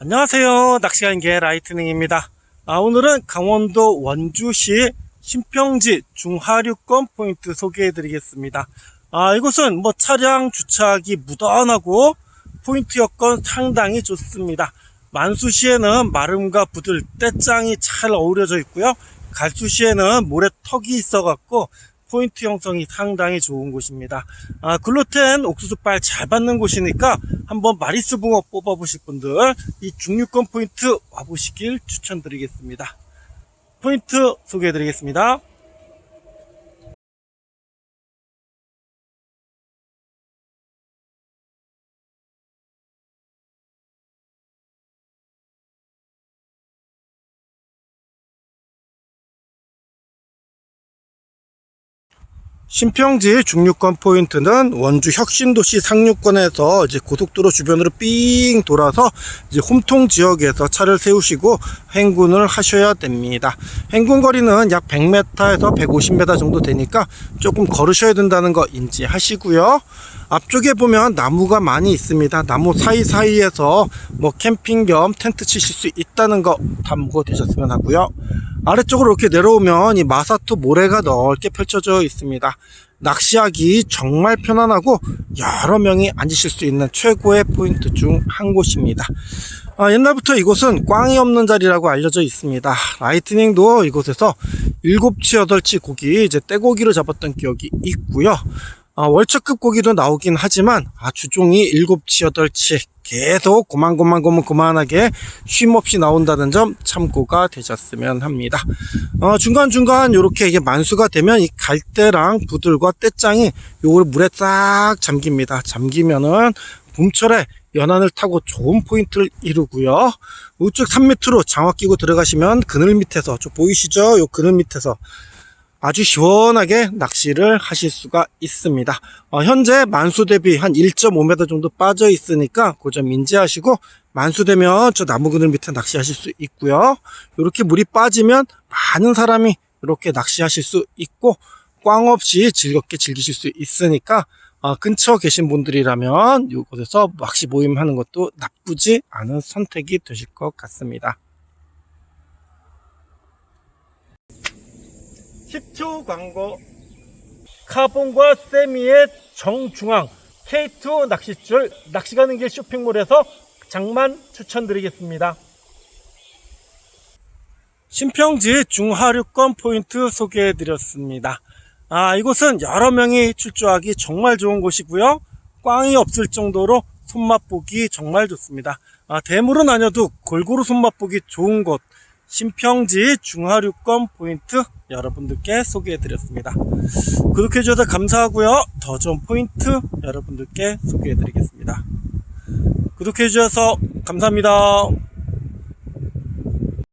안녕하세요. 낚시가인계 라이트닝입니다. 아, 오늘은 강원도 원주시 신평지 중하류권 포인트 소개해 드리겠습니다. 아, 이곳은 뭐 차량 주차하기 무던하고 포인트 여건 상당히 좋습니다. 만수시에는 마름과 부들, 떼짱이 잘 어우러져 있고요. 갈수시에는 모래턱이 있어 갖고 포인트 형성이 상당히 좋은 곳입니다. 아, 글루텐 옥수수빨 잘 받는 곳이니까 한번 마리스 붕어 뽑아보실 분들 이 중류권 포인트 와보시길 추천드리겠습니다. 포인트 소개해드리겠습니다. 신평지 중류권 포인트는 원주 혁신도시 상류권에서 이제 고속도로 주변으로 삥 돌아서 이제 홈통 지역에서 차를 세우시고 행군을 하셔야 됩니다. 행군 거리는 약 100m에서 150m 정도 되니까 조금 걸으셔야 된다는 거 인지하시고요. 앞쪽에 보면 나무가 많이 있습니다. 나무 사이사이에서 뭐 캠핑 겸 텐트 치실 수 있다는 거 참고 되셨으면 하고요. 아래쪽으로 이렇게 내려오면 이 마사토 모래가 넓게 펼쳐져 있습니다. 낚시하기 정말 편안하고 여러 명이 앉으실 수 있는 최고의 포인트 중 한 곳입니다. 아, 옛날부터 이곳은 꽝이 없는 자리라고 알려져 있습니다. 라이트닝도 이곳에서 7치, 8치 고기, 이제 떼고기를 잡았던 기억이 있고요. 아, 월척급 고기도 나오긴 하지만 아, 주종이 7치, 8치 계속 고만고만고만고만하게 쉼없이 나온다는 점 참고가 되셨으면 합니다. 어, 중간중간 이렇게 이게 만수가 되면 이 갈대랑 부들과 떼짱이 요걸 물에 싹 잠깁니다. 잠기면은 봄철에 연안을 타고 좋은 포인트를 이루고요. 우측 3m로 장화 끼고 들어가시면 그늘 밑에서 저 보이시죠? 요 그늘 밑에서 아주 시원하게 낚시를 하실 수가 있습니다. 어, 현재 만수 대비 한 1.5m 정도 빠져 있으니까 그 점 인지하시고 만수 되면 저 나무 그늘 밑에 낚시하실 수 있고요. 이렇게 물이 빠지면 많은 사람이 이렇게 낚시하실 수 있고 꽝 없이 즐겁게 즐기실 수 있으니까 어, 근처 계신 분들이라면 이곳에서 낚시 모임 하는 것도 나쁘지 않은 선택이 되실 것 같습니다. 10초 광고 카본과 세미의 정중앙 K2 낚싯줄 낚시 가는 길 쇼핑몰에서 장만 추천드리겠습니다. 신평지 중하류권 포인트 소개해드렸습니다. 아, 이곳은 여러 명이 출조하기 정말 좋은 곳이고요. 꽝이 없을 정도로 손맛 보기 정말 좋습니다. 아, 대물은 아니어도 골고루 손맛 보기 좋은 곳 신평지 중하류권 포인트 여러분들께 소개해드렸습니다. 구독해주셔서 감사하고요. 더 좋은 포인트 여러분들께 소개해드리겠습니다. 구독해주셔서 감사합니다.